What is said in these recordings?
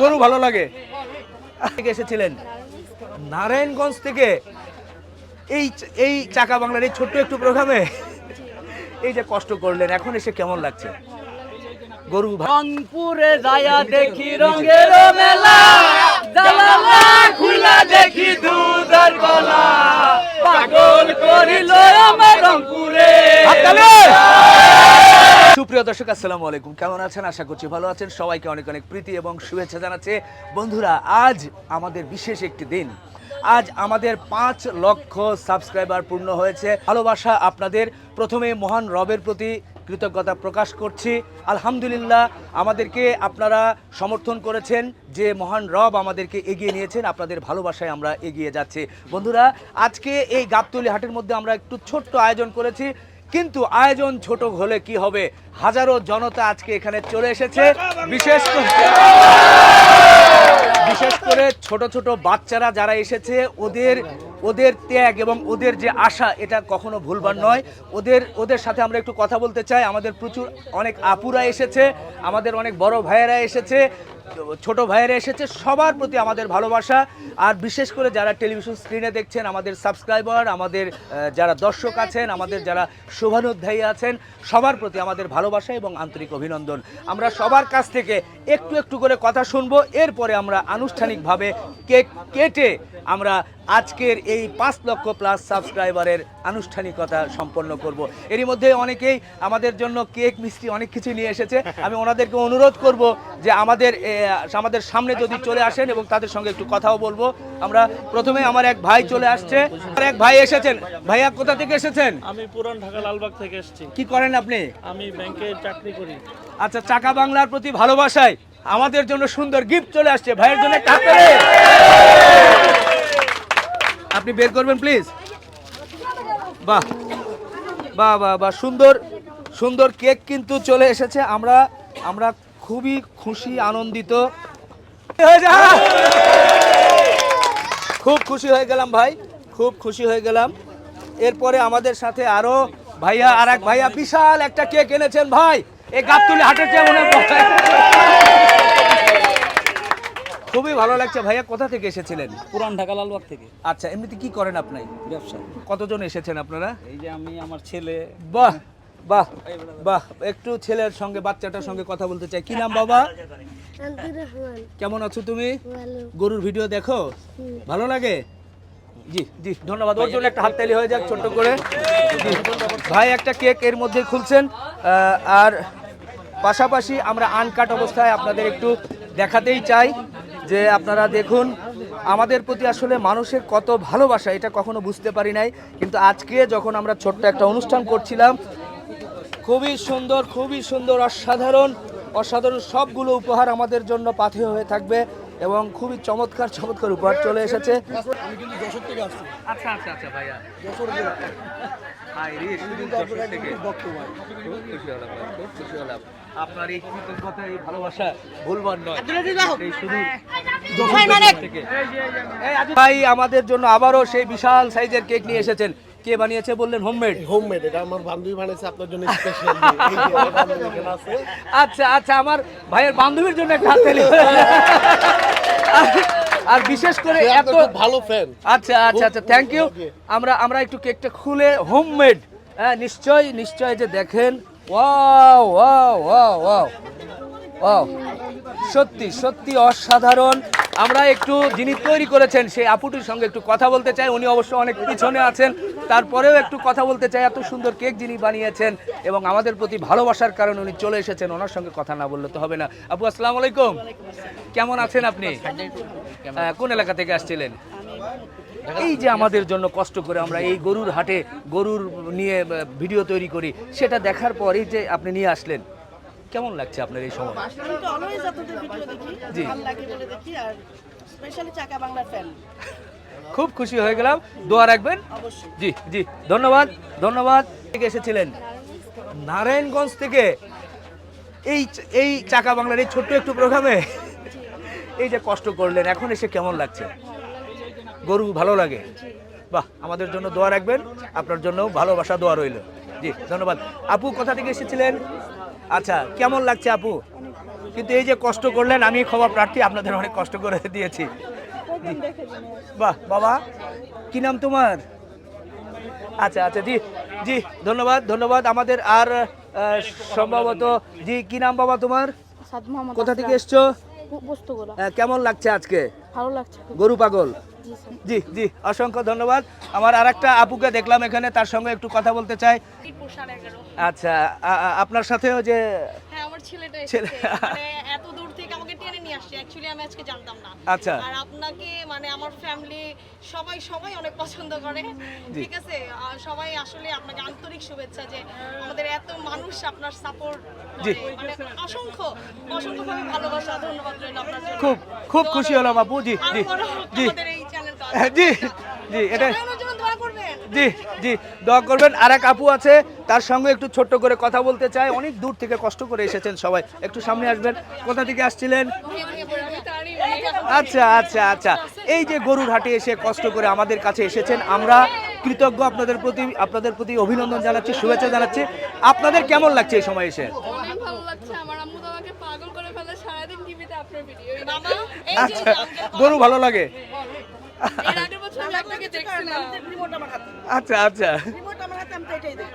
গরু ভালো লাগে। থেকে এসেছিলেন নারায়ণগঞ্জ থেকে। এই এই চাকা বাংলার এই ছোট্ট একটু প্রোগ্রামে এই যে কষ্ট করলেন এখন এসে কেমন লাগছে? গরু রংপুরে যায়া দেখি রঙের মেলা খুলা দেখি দুধের গলা। পাগল করিল আমার রংপুরে! সুপ্রিয় দর্শক, আসসালামু আলাইকুম। কেমন আছেন? আশা করছি ভালো আছেন। সবাইকে অনেক অনেক প্রীতি এবং শুভেচ্ছা জানাচ্ছে। বন্ধুরা, আজ আমাদের বিশেষ একটি দিন। আজ আমাদের পাঁচ লক্ষ সাবস্ক্রাইবার পূর্ণ হয়েছে। ভালোবাসা আপনাদের। প্রথমে মহান রবের প্রতি কৃতজ্ঞতা প্রকাশ করছি। আলহামদুলিল্লাহ, আমাদেরকে আপনারা সমর্থন করেছেন যে মহান রব আমাদেরকে এগিয়ে নিয়েছেন। আপনাদের ভালোবাসায় আমরা এগিয়ে যাচ্ছি। বন্ধুরা, আজকে এই গাবতলি হাটের মধ্যে আমরা একটু ছোট্ট আয়োজন করেছি। কিন্তু আয়োজন ছোট হলে কি হবে? হাজারো জনতা আজকে এখানে চলে এসেছে। বিশেষ করে বিশেষ করে ছোট ছোট বাচ্চারা যারা এসেছে, ওদের ওদের ত্যাগ এবং ওদের যে আশা, এটা কখনো ভুলবার নয়। ওদের ওদের সাথে আমরা একটু কথা বলতে চাই। আমাদের প্রচুর অনেক আপুরা এসেছে, আমাদের অনেক বড় ভাইয়েরা এসেছে। ছোট ভাইয়েরা এসেছে, সবার প্রতি আমাদের ভালোবাসা। আর বিশেষ করে যারা টেলিভিশন স্ক্রিনে দেখছেন, আমাদের সাবস্ক্রাইবার আমাদের যারা দর্শক আছেন, আমাদের যারা শোভানুধ্যায়ী আছেন, সবার প্রতি আমাদের ভালোবাসা এবং আন্তরিক অভিনন্দন। আমরা সবার কাছ থেকে একটু একটু করে কথা শুনব। এরপরে আমরা আনুষ্ঠানিকভাবে কেক কেটে আমরা আজকের এই পাঁচ লক্ষ প্লাস সাবস্ক্রাইবারের আনুষ্ঠানিকতা সম্পন্ন করব। এরই মধ্যে অনেকেই আমাদের জন্য কেক, মিষ্টি অনেক কিছু নিয়ে এসেছে। আমি ওনাদেরকে অনুরোধ করব যে আমাদের আমাদের সামনে যদি চলে আসেন এবং তাদের সঙ্গে একটু কথাও বলব। আমরা প্রথমে আমার এক ভাই চলে আসছে। আর এক ভাই এসেছেন। ভাইয়া কোথা থেকে এসেছেন? আমি পুরান ঢাকা লালবাগ থেকে এসেছি। কি করেন আপনি? আমি ব্যাংকে চাকরি করি। আচ্ছা চাকা বাংলার প্রতি ভালোবাসায় আমাদের জন্য সুন্দর গিফট চলে আসছে। ভাইয়ের জন্য আপনি বের করবেন প্লিজ? বাহ। বাহ বাহ বাহ সুন্দর সুন্দর কেক কিন্তু চলে এসেছে। আমরা আমরা খুবই খুশি আনন্দিত। খুব খুশি হয়ে গেলাম ভাই খুব খুশি হয়ে গেলাম। এরপরে আমাদের সাথে আরও ভাইয়া আর এক ভাইয়া বিশাল একটা কেক এনেছেন ভাই। এই গাবতুলি হাটের চেয়ে মনে খুবই ভালো লাগছে ভাইয়া কোথা থেকে এসেছিলেন? পুরান ঢাকা লালবাগ থেকে। আচ্ছা এমনিতে কি করেন আপনি? ব্যবসা। কতজন এসেছেন আপনারা? এই যে আমি আমার ছেলে। বাহ! বাহ বাহ একটু ছেলের সঙ্গে বাচ্চাটার সঙ্গে কথা বলতে চাই। কি নাম বাবা? কেমন আছো তুমি? গরুর ভিডিও দেখো? ভালো লাগে? জি জি ধন্যবাদ। ওর জন্য একটা হাততালি হয়ে যাক ছোট্ট করে। ভাই একটা কেক এর মধ্যে খুলছেন আর পাশাপাশি আমরা আনকাট অবস্থায় আপনাদের একটু দেখাতেই চাই যে আপনারা দেখুন আমাদের প্রতি আসলে মানুষের কত ভালোবাসা এটা কখনো বুঝতে পারি নাই। কিন্তু আজকে যখন আমরা ছোট্ট একটা অনুষ্ঠান করছিলাম খুবই সুন্দর খুবই সুন্দর অসাধারণ অসাধারণ সবগুলো উপহার আমাদের জন্য পাথেয় হয়ে থাকবে এবং খুবই চমৎকার চমৎকার উপহার চলে এসেছে। আচ্ছা আচ্ছা আচ্ছা যশোর থেকে। আপনার এই কৃতজ্ঞতা এই ভালোবাসা ভুলবার নয়। ভাই আমাদের জন্য আবারও সেই বিশাল সাইজের কেক নিয়ে এসেছেন। কে বানিয়েছে বললেন? হোমমেড হোমমেড এটা আমার বান্ধবী বানিয়েছে আপনার জন্য স্পেশাল আচ্ছা আচ্ছা আমার ভাইয়ের বান্ধবীর জন্য একটা হাততালি আর- আর বিশেষ করে এত ভালো ফ্যান আচ্ছা আচ্ছা আচ্ছা থ্যাংক ইউ আমরা আমরা একটু কেকটা খুলে হোমমেড হ্যাঁ নিশ্চয় নিশ্চয় যে দেখেন। Wow wow wow wow wow সত্যি সত্যি অসাধারণ। আমরা একটু যিনি তৈরি করেছেন, সেই আপুটির সঙ্গে একটু কথা বলতে চাই। উনি অবশ্য অনেক পিছনে আছেন। তারপরেও একটু কথা বলতে চাই। এত সুন্দর কেক যিনি বানিয়েছেন এবং আমাদের প্রতি ভালোবাসার কারণে উনি চলে এসেছেন, ওনার সঙ্গে কথা না বললে তো হবে না। আপু, আসসালামু আলাইকুম। কেমন আছেন আপনি? কোন এলাকা থেকে আসছিলেন? এই যে আমাদের জন্য কষ্ট করে আমরা এই গরুর হাটে গরুর নিয়ে ভিডিও তৈরি করি, সেটা দেখার পরেই যে আপনি নিয়ে আসলেন। কেমন লাগছে আপনার এই সময়? আমি তো অলওয়েজ আপনাদের ভিডিও দেখি। জি। ভালো লাগে বলে দেখি আর স্পেশালি চাকা বাংলার ফ্যান খুব খুশি হয়ে গেলাম। দোয়া রাখবেন। অবশ্যই। জি জি। ধন্যবাদ ধন্যবাদ। থেকে এসেছিলেন? নারায়ণগঞ্জ থেকে এই এই চাকা বাংলার এই ছোট্ট একটু প্রোগ্রামে। এই যে কষ্ট করলেন এখন এসে কেমন লাগছে? গরু ভালো লাগে? বাহ আমাদের জন্য দোয়া রাখবেন। আপনার জন্য ভালোবাসা দোয়া রইল। জি ধন্যবাদ। আপু কোথা থেকে এসেছিলেন? আচ্ছা কেমন লাগছে আপু? কিন্তু এই যে কষ্ট করলেন আমি ক্ষমা প্রার্থী আপনাদের অনেক কষ্ট করে দিয়েছি। বাহ বাবা কি নাম তোমার? আচ্ছা আচ্ছা জি জি ধন্যবাদ ধন্যবাদ। আমাদের আর সম্ভবত জি কি নাম বাবা তোমার? কোথা থেকে এসছো? কেমন লাগছে আজকে? ভালো লাগছে গরু পাগল? জি জি অসংখ্য ধন্যবাদ। আমার আর একটা আপুকে দেখলাম এখানে তার সঙ্গে একটু কথা বলতে চাই। আচ্ছা আপনার সাথেও যে হ্যাঁ ছেলেটা মানে এত দূর থেকে আমাকে টেনে নিয়ে আসছে। অ্যাকচুয়ালি আমি আজকে জানতাম না। আচ্ছা। আর আপনাকে মানে আমার ফ্যামিলি সবাই সবাই অনেক পছন্দ করে। ঠিক আছে? সবাই আসলে আপনাকে আন্তরিক শুভেচ্ছা যে আমাদের এত মানুষ আপনার সাপোর্ট। মানে অসংখ্য অসংখ্যভাবে ভালোবাসা ধন্যবাদ রইল আপনার জন্য। খুব খুব খুশি হলাম আপু। জি জি জি। জি জি এটা জি জি দোয়া করবেন। আর এক আপু আছে তার সঙ্গে একটু ছোট্ট করে কথা বলতে চাই। অনেক দূর থেকে কষ্ট করে এসেছেন সবাই। একটু সামনে আসবেন। কোথা থেকে আসছিলেন? আচ্ছা আচ্ছা আচ্ছা। এই যে গরুর হাটে এসে কষ্ট করে আমাদের কাছে এসেছেন আমরা কৃতজ্ঞ আপনাদের প্রতি আপনাদের প্রতি অভিনন্দন জানাচ্ছি শুভেচ্ছা জানাচ্ছি। আপনাদের কেমন লাগছে এই সময় এসে? আচ্ছা গরু ভালো লাগে? আচ্ছা আচ্ছা। রিমোট আমার হাতে আমি তো এটাই দেখি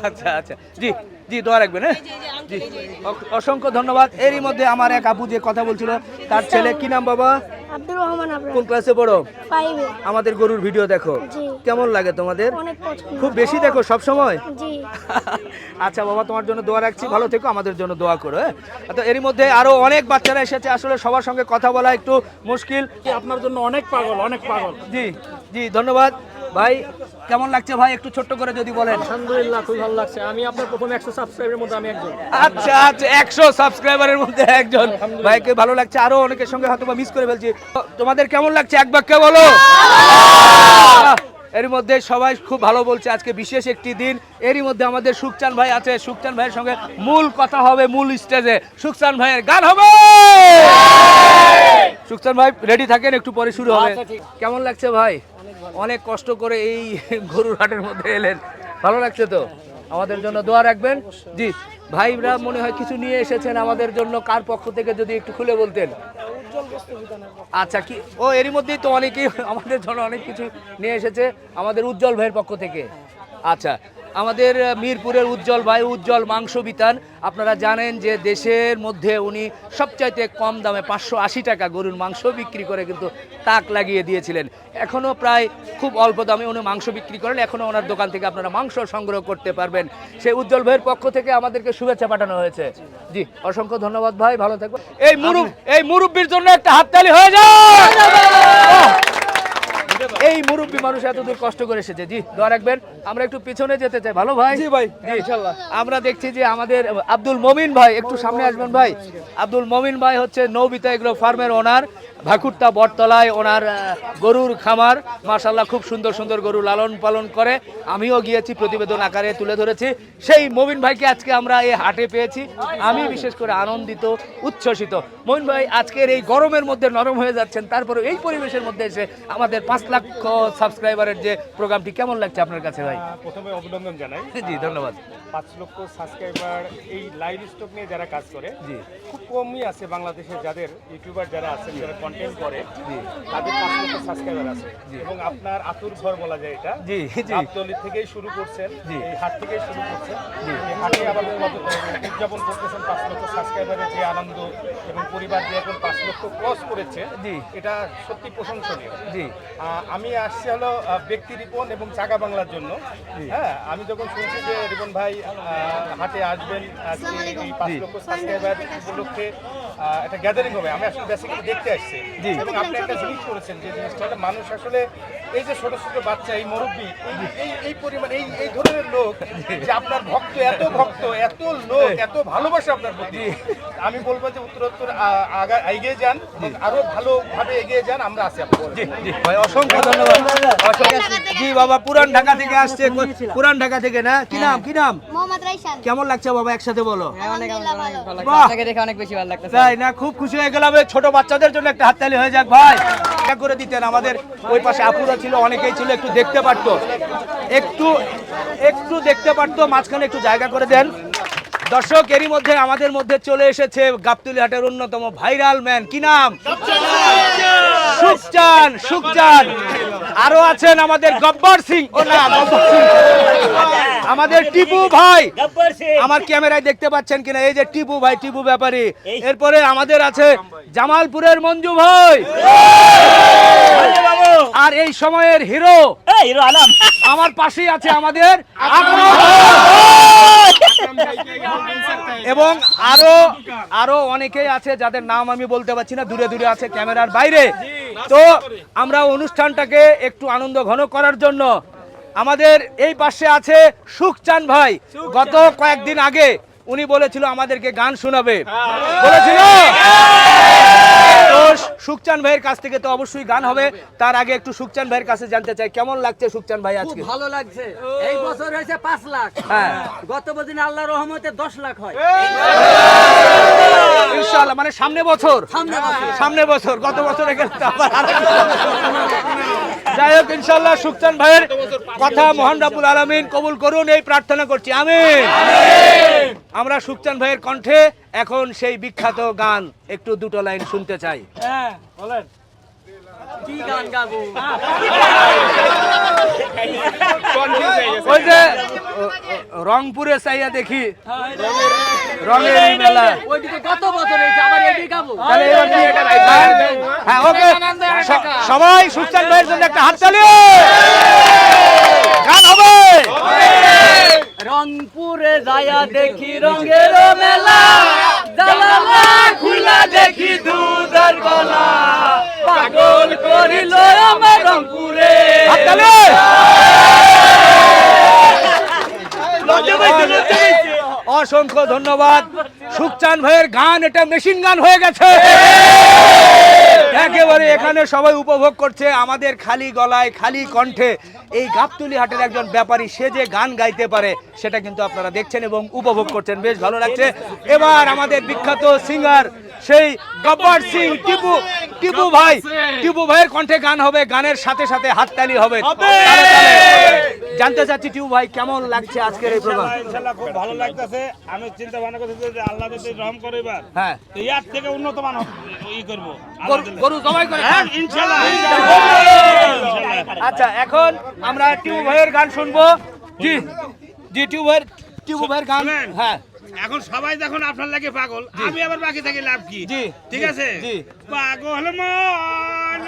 আচ্ছা আচ্ছা। জি জি দোয়া রাখবেন হ্যাঁ? জি আঙ্কেল এই যে এই যে। অ- অসংখ্য ধন্যবাদ। এরই মধ্যে আমার এক আপু যে কথা বলছিল তার ছেলে কি নাম বাবা? আব্দুর রহমান আবরার। কোন ক্লাসে পড়ো? ফাইভে আমাদের গরুর ভিডিও দেখো। জি। কেমন লাগে তোমাদের? অনেক পছন্দ। খুব বেশি দেখো সব সময়? জি। আচ্ছা বাবা তোমার জন্য দোয়া রাখছি। ভালো থেকো আমাদের জন্য দোয়া করো হ্যাঁ? তো এরই মধ্যে আরও অনেক বাচ্চারা এসেছে। আসলে সবার সঙ্গে কথা বলা একটু মুশকিল। আপনার জন্য অনেক পাগল অনেক পাগল। জি জি ধন্যবাদ। ভাই কেমন লাগছে ভাই? একটু ছোট্ট করে যদি বলেন। আলহামদুলিল্লাহ খুবই ভালো লাগছে। আমি আপনার প্রথম একশো সাবস্ক্রাইবের মধ্যে আমি একজন। আচ্ছা আচ্ছা একশো সাবস্ক্রাইবারের মধ্যে একজন। ভাইকে ভালো লাগছে। আরও অনেকের সঙ্গে হয়তো মিস করে ফেলছি। তোমাদের কেমন লাগছে? এক বাক্যে বলো। এর মধ্যে সবাই খুব ভালো বলছে। আজকে বিশেষ একটি দিন। এরই মধ্যে আমাদের সুখচান ভাই আছে। সুখচান ভাইয়ের সঙ্গে মূল কথা হবে মূল স্টেজে সুখচান ভাইয়ের গান হবে। সুখচান ভাই রেডি থাকেন? একটু পরে শুরু হবে। কেমন লাগছে ভাই? অনেক কষ্ট করে এই গরুর হাটের মধ্যে এলেন। ভালো লাগছে তো? আমাদের জন্য দোয়া রাখবেন। জি, ভাইরা মনে হয় কিছু নিয়ে এসেছেন আমাদের জন্য, কার পক্ষ থেকে যদি একটু খুলে বলতেন। আচ্ছা কি? ও, এরই মধ্যেই তো অনেকেই আমাদের জন্য অনেক কিছু নিয়ে এসেছে, আমাদের উজ্জ্বল ভাইয়ের পক্ষ থেকে। আচ্ছা আমাদের মিরপুরের উজ্জ্বল ভাই উজ্জ্বল মাংস বিতান আপনারা জানেন যে দেশের মধ্যে উনি সবচাইতে কম দামে পাঁচশো আশি টাকা গরুর মাংস বিক্রি করে কিন্তু তাক লাগিয়ে দিয়েছিলেন। এখনও প্রায় খুব অল্প দামে উনি মাংস বিক্রি করেন। এখনও ওনার দোকান থেকে আপনারা মাংস সংগ্রহ করতে পারবেন। সেই উজ্জ্বল ভাইয়ের পক্ষ থেকে আমাদেরকে শুভেচ্ছা পাঠানো হয়েছে। জি অসংখ্য ধন্যবাদ ভাই ভালো থাকবেন। এই মুরুব এই মুরব্বির জন্য একটা হাততালি হয়ে যায়! এই মুরব্বী মানুষ এত দূর কষ্ট করে এসেছে। জি দোয়া রাখবেন। আমরা একটু পিছনে যেতে চাই। ভালো ভাই? জি ভাই ইনশাআল্লাহ আমরা দেখছি যে আমাদের আব্দুল মমিন ভাই একটু সামনে আসবেন ভাই। আব্দুল মমিন ভাই হচ্ছে নৌবিতা এগ্রো ফার্মের ওনার ভাকুরতা বটতলায় ওনার গরুর খামার। মাশাল্লাহ খুব সুন্দর সুন্দর গরু লালন পালন করে। আমিও গিয়েছি প্রতিবেদন আকারে তুলে ধরেছি। সেই মমিন ভাইকে আজকে আমরা এই হাটে পেয়েছি। আমি বিশেষ করে আনন্দিত উচ্ছ্বসিত। মমিন ভাই আজকের এই গরমের মধ্যে নরম হয়ে যাচ্ছেন তারপরে এই পরিবেশের মধ্যে এসে আমাদের পাঁচ লক্ষ সাবস্ক্রাইবারের যে প্রোগ্রামটি কেমন লাগছে আপনার কাছে ভাই? প্রথমে অভিনন্দন জানাই। জি ধন্যবাদ। পাঁচ লক্ষ সাবস্ক্রাইবার এই লাইভ স্টক নিয়ে যারা কাজ করে জি। খুব কমই আছে বাংলাদেশে যাদের ইউটিউবার যারা আছেন যারা কন্টেন্ট করে তাদের পাঁচ লক্ষ সাবস্ক্রাইবার আছে। এবং আপনার আতুর ঘর বলা যায় এটা। জি জি। গাবতলি থেকেই শুরু করছেন জি। এই হাট থেকেই শুরু করছেন। এই হাটে আবার উদযাপন করতেছেন পাঁচ লক্ষ সাবস্ক্রাইবারের যে আনন্দ এবং পরিবার যে এখন পাঁচ লক্ষ ক্রস করেছে জি। এটা সত্যি প্রশংসনীয়। জি। আহ, আমি আসছি হলো ব্যক্তি রিপন এবং চাকা বাংলার জন্য। হ্যাঁ আমি যখন শুনছি যে রিপন ভাই হাটে আসবেন আজকে এই পাঁচ লক্ষ সাবস্ক্রাইবার উপলক্ষে একটা গ্যাদারিং হবে। আমি আসলে বেসিক্যালি দেখতে আসছি। এবং আপনি একটা জিনিস করেছেন যে জিনিসটা হলো মানুষ আসলে এই যে ছোট ছোট বাচ্চা এই মুরব্বী এই- এই এই পরিমাণ এই এই ধরনের লোক যে আপনার ভক্ত এত ভক্ত এত লোক এত ভালোবাসা আপনার প্রতি। আমি বলব যে উত্তরোত্তর এগিয়ে যান আরও ভালোভাবে এগিয়ে যান আমরা আছি আপনার অসংখ্য- জি বাবা পুরান ঢাকা থেকে আসছে। পুরান ঢাকা থেকে না? কি নাম কি নাম? কেমন লাগছে বাবা একসাথে বলো? আলহামদুলিল্লাহ ভালো। বাহ! দেখে অনেক বেশি ভালো লাগতেছে। তাই না? খুব খুশি হয়ে গেলাম। ছোট বাচ্চাদের জন্য একটা হাততালি হয়ে যাক ভাই। এটা করে দিতেন আমাদের। ওই পাশে আপুরা ছিল অনেকেই ছিল একটু দেখতে পারতো। একটু একটু দেখতে পারতো মাঝখানে একটু জায়গা করে দেন। দর্শক এরই মধ্যে আমাদের মধ্যে চলে এসেছে গাবতুলি হাটের অন্যতম ভাইরাল ম্যান। কি নাম? আরও আছেন আমাদের গব্বর সিং। ও না গব্বর সিং। আমাদের টিপু ভাই। আমার ক্যামেরায় দেখতে পাচ্ছেন কিনা? এই যে টিপু ভাই টিপু ব্যাপারী। এরপরে আমাদের আছে জামালপুরের মঞ্জু ভাই। আর এই সময়ের হিরো। আমার পাশেই আছে আমাদের আকরাম। এবং আরও আরও অনেকেই আছে যাদের নাম আমি বলতে পারছি না দূরে দূরে আছে ক্যামেরার বাইরে। তো আমরা অনুষ্ঠানটাকে একটু আনন্দ ঘন করার জন্য আমাদের এই পাশে আছে সুখচান ভাই। গত কয়েকদিন আগে উনি বলেছিল আমাদেরকে গান শোনাবে। বলেছিল? তো সুখচান ভাইয়ের কাছ থেকে তো অবশ্যই গান হবে। তার আগে একটু সুখচান ভাইয়ের কাছে জানতে চাই কেমন লাগছে সুখচান ভাই আজকে? ভালো লাগছে। এই বছর হয়েছে পাঁচ লাখ। হ্যাঁ। গত বছর আল্লাহ রহমতে দশ লাখ হয়। ইনশাআল্লাহ মানে সামনে বছর। সামনে বছর। গত বছর। যাই হোক ইনশাআল্লাহ সুখচান ভাইয়ের কথা মহান রাবুল আলামিন কবুল করুন এই প্রার্থনা করছি। আমিন। আমরা সুখচান ভাইয়ের কণ্ঠে এখন সেই বিখ্যাত গান একটু দুটো লাইন শুনতে চাই। কি গান গাবো? ওই যে রংপুরে চাইয়া দেখি রঙের মেলা। গত বছর? হ্যাঁ ওকে সবাই সুখচান ভাইয়ের জন্য একটা হাততালি গান হবে যায়া দেখি রঙের মেলা। জালালা খুলা দেখি দুধের গলা। পাগল করিল আমার রংপুরে। অসংখ্য ধন্যবাদ। সুখচান ভাইয়ের গান এটা মেশিন গান হয়ে গেছে। একেবারে এখানে সবাই উপভোগ করছে আমাদের খালি গলায়, খালি কণ্ঠে এই গাবতুলি হাটের একজন ব্যাপারী, সে যে গান গাইতে পারে, সেটা কিন্তু আপনারা দেখছেন এবং উপভোগ করছেন। বেশ ভালো লাগছে। এবার আমাদের বিখ্যাত সিঙ্গার সেই গব্বর সিং টিপু টিপু ভাই টিপু ভাইয়ের কণ্ঠে গান হবে গানের সাথে সাথে হাততালি হবে। তালে তালে। জানতে চাচ্ছি টিপু ভাই কেমন লাগছে আজকের এই প্রোগ্রাম? ইনশাল্লাহ খুব ভালো লাগতেছে। আমি চিন্তা ভাবনা করতেছি যে আল্লাহ যদি রহম করে এবার হ্যাঁ। তো ইয়ার থেকে উন্নত মান ই করব। গরু- জবাই করে খান। ইনশাল্লাহ আচ্ছা এখন আমরা টিউ ভাইয়ের গান শুনব। জি জি টিউ ভাইয়ের টিউ ভাইয়ের গান হ্যাঁ। এখন সবাই যখন আপনার লাগে পাগল। আমি আবার বাকি থাকি লাভ কি? ঠিক আছে? পাগল মন।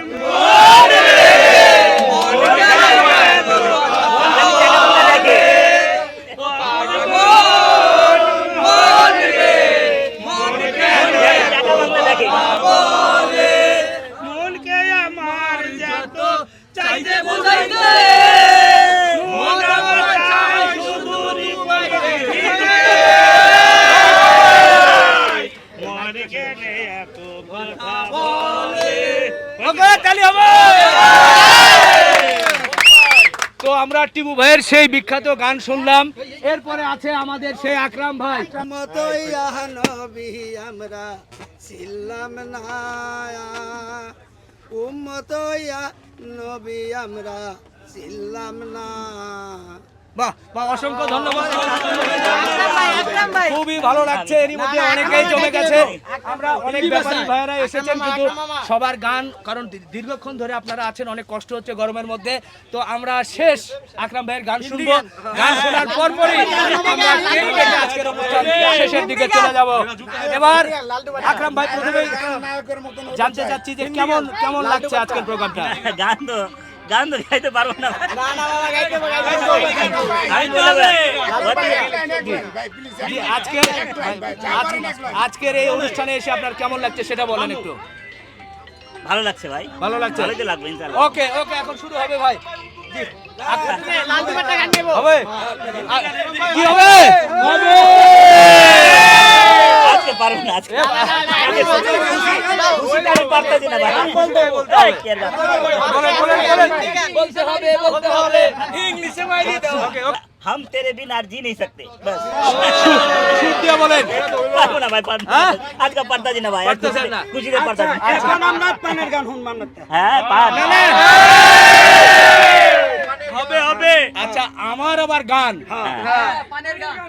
বিখ্যাত গান শুনলাম। এরপরে আছে আমাদের সেই আকরাম ভাই। আমরা ছিলাম না আমরা না বাহ বাহ অসংখ্য ধন্যবাদ খুবই ভালো লাগছে এরই মধ্যে অনেকেই জমে গেছে আমরা অনেক ব্যাপারী ভাইয়েরা এসেছেন কিন্তু সবার গান কারণ দীর্ঘক্ষণ ধরে আপনারা আছেন অনেক কষ্ট হচ্ছে গরমের মধ্যে তো আমরা শেষ আকরাম ভাইয়ের গান শুনব গান শোনার পরপরই আমরা আজকের অনুষ্ঠান শেষের দিকে চলে যাব এবার আকরাম ভাই প্রথমে জানতে চাচ্ছি যে কেমন কেমন লাগছে আজকের প্রোগ্রামটা গান তো গান তো গাইতে পারব না। আজকের আজকের এই অনুষ্ঠানে এসে আপনার কেমন লাগছে সেটা বলেন একটু। ভালো লাগছে ভাই। ভালো লাগছে? ভালোই তো লাগবে ইনশাআল্লাহ। ওকে ওকে এখন শুরু হবে ভাই। হবে? কি হবে। আজকে পারবো না আজকে পারতেছি না ভাই বলতে হবে, বলতে হবে। কি আর গান? বলেন, বলেন, বলেন। বলতে হবে বলতে হবে ইংলিশে মাইরি দাও ওকে ওকে हम तेरे बिना जी नहीं सकते बस সুর দিয়ে বলেন পারবো না ভাই পারবো না। হ্যাঁ? আজকে পারতাছি না ভাই পারতেছেন না? খুশিতে পারতাছি এখন আমরা পানের গান শুনবাম না হ্যাঁ পার না, না। হবে হবে আচ্ছা আমার আবার গান।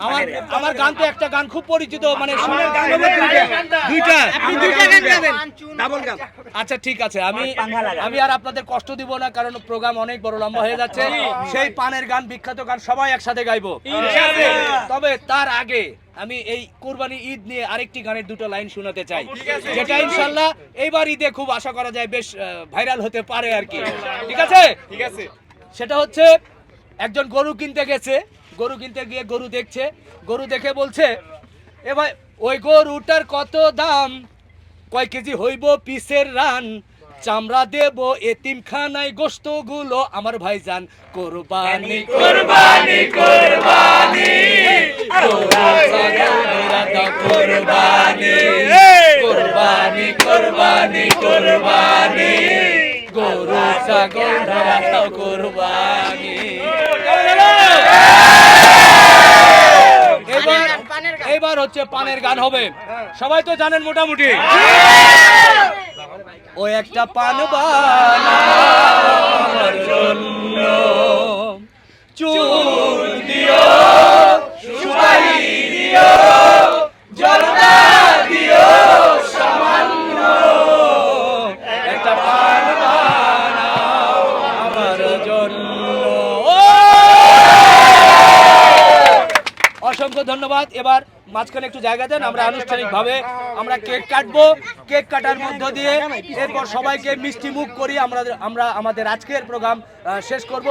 আমার আমার গান তো একটা গান খুব পরিচিত মানে দুইটা। আচ্ছা ঠিক আছে। আমি আমি আর আপনাদের কষ্ট দিব না কারণ প্রোগ্রাম অনেক বড় লম্বা হয়ে যাচ্ছে। সেই পানের গান বিখ্যাত গান সবাই একসাথে গাইবো। তবে তার আগে আমি এই কোরবানি ঈদ নিয়ে আরেকটি গানের দুটো লাইন শোনাতে চাই। যেটা ইনশাল্লাহ এইবার ঈদে খুব আশা করা যায় বেশ ভাইরাল হতে পারে আর কি। ঠিক আছে? ঠিক আছে। সেটা হচ্ছে একজন গরু কিনতে গেছে গরু কিনতে গিয়ে গরু দেখছে গরু দেখে বলছে এবার ওই গরুটার কত দাম? কয় কেজি হইব পিসের রান? চামড়া দেব এতিমখানায় গোস্তগুলো আমার ভাইজান কোরবানি কোরবানি কোরবানি। কোরবানি। কোরবানি কোরবানি কোরবানি। গরু ছাগল কোরবানি এবার এবার হচ্ছে পানের গান হবে। সবাই তো জানেন মোটামুটি। ও একটা পান চুল দিও, সুপারি দিও। ধন্যবাদ। এবার মাঝখানে একটু জায়গা দেন আমরা আনুষ্ঠানিকভাবে আমরা কেক কাটবো। কেক কাটার মধ্য দিয়ে এরপর সবাইকে মিষ্টি মুখ করি আমরা আমরা আমাদের আজকের প্রোগ্রাম শেষ করব।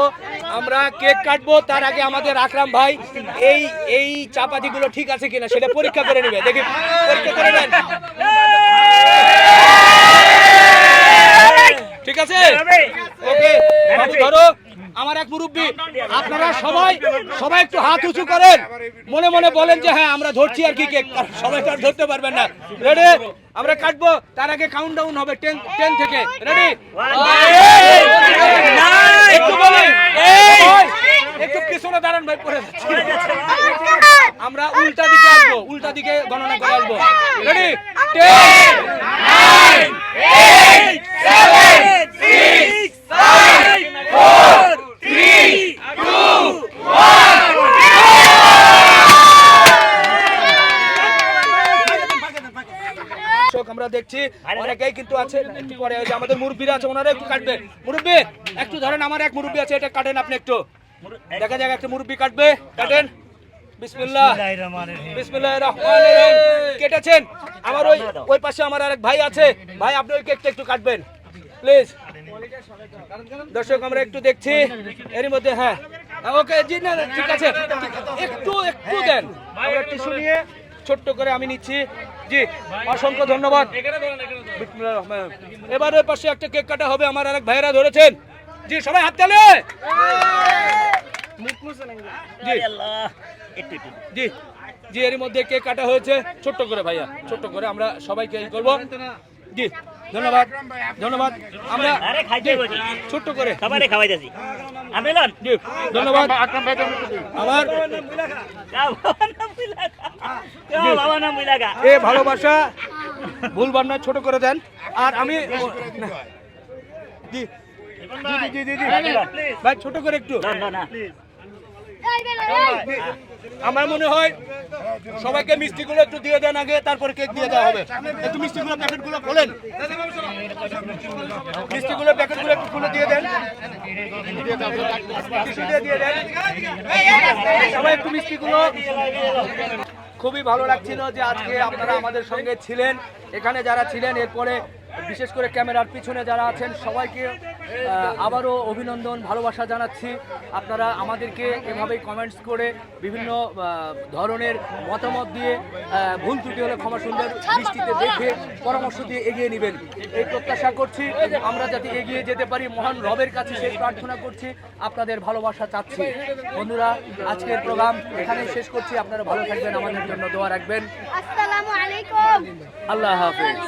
আমরা কেক কাটবো তার আগে আমাদের আকরাম ভাই এই এই চাপাতিগুলো ঠিক আছে কিনা সেটা পরীক্ষা করে নেবে। দেখি পরীক্ষা করে নেন। ঠিক আছে? ওকে ধরো। আমার এক মুরব্বী আপনারা সবাই সবাই একটু হাত উঁচু করেন। মনে মনে বলেন যে হ্যাঁ আমরা ধরছি আর কি কেক সবাই তো আর ধরতে পারবেন না। রেডি আমরা কাটবো তার আগে কাউন্ট ডাউন হবে টেন টেন থেকে। রেডি একটু বলি একটু পিছনে দাঁড়ান ভাই পড়ে যাচ্ছি। আমরা উল্টা দিকে আসব উল্টা দিকে গণনা করে আসব। Ready ten nine eight seven six five four three two দর্শক আমরা দেখছি অনেকেই কিন্তু আছে একটু পরে যে আমাদের মুরব্বীরা আছে, ওনারা একটু কাটবে। মুরব্বী, একটু ধরেন আমার এক মুরব্বী আছে, এটা কাটেন আপনি একটু। দেখা যাক, একটা মুরব্বী কাটবে, কাটেন। কেটেছেন? আমার ওই ওই পাশে আমার আরেক ভাই আছে। ভাই, আপনি ওই কেকটা একটু কাটবেন। দর্শক, আমরা একটু দেখছি। এর মধ্যে হ্যাঁ। জি, না ঠিক আছে। একটু একটু দেন। নিয়ে ছোট্ট করে আমি নিচ্ছি। জি, অসংখ্য ধন্যবাদ। বিসমিল্লাহির রহমানির রহিম। এবার ওই পাশে একটা কেক কাটা হবে, আমার আরেক ভাইরা ধরেছেন। জি, সবাই হাত তালে জি। জি এর মধ্যে কেক কাটা হয়েছে। ছোট্ট করে ভাইয়া, ছোট্ট করে আমরা সবাইকে করব। জি। ধন্যবাদ। ধন্যবাদ। আমরা ছোট্ট করে। সবারে খাওয়াই ধন্যবাদ। আমার এ ভালোবাসা ভুলবার না ছোট করে দেন। আর আমি জি। জি জি জি জি। ভাই ছোট করে একটু। লন লন না। আমার মনে হয় সবাইকে মিষ্টিগুলো একটু দিয়ে দেন আগে, তারপরে কেক দিয়ে দেওয়া হবে। একটু মিষ্টিগুলো প্যাকেটগুলো খোলেন। মিষ্টিগুলো প্যাকেটগুলো একটু খুলে দিয়ে দেন। সবাই একটু মিষ্টিগুলো। খুবই ভালো লাগছিল যে আজকে আপনারা আমাদের সঙ্গে ছিলেন। এখানে যারা ছিলেন, এরপরে বিশেষ করে ক্যামেরার পিছনে যারা আছেন, সবাইকে আবারও অভিনন্দন ভালোবাসা জানাচ্ছি। আপনারা আমাদেরকে এভাবেই কমেন্টস করে বিভিন্ন ধরনের মতামত দিয়ে ভুল ত্রুটি হলে ক্ষমা সুন্দর দৃষ্টিতে দেখে পরামর্শ দিয়ে এগিয়ে নেবেন। এই প্রত্যাশা করছি আমরা যাতে এগিয়ে যেতে পারি মহান রবের কাছে সেই প্রার্থনা করছি আপনাদের ভালোবাসা চাচ্ছি। বন্ধুরা আজকের প্রোগ্রাম এখানেই শেষ করছি। আপনারা ভালো থাকবেন আমাদের জন্য দোয়া রাখবেন। আসসালামু আলাইকুম। আল্লাহ হাফেজ।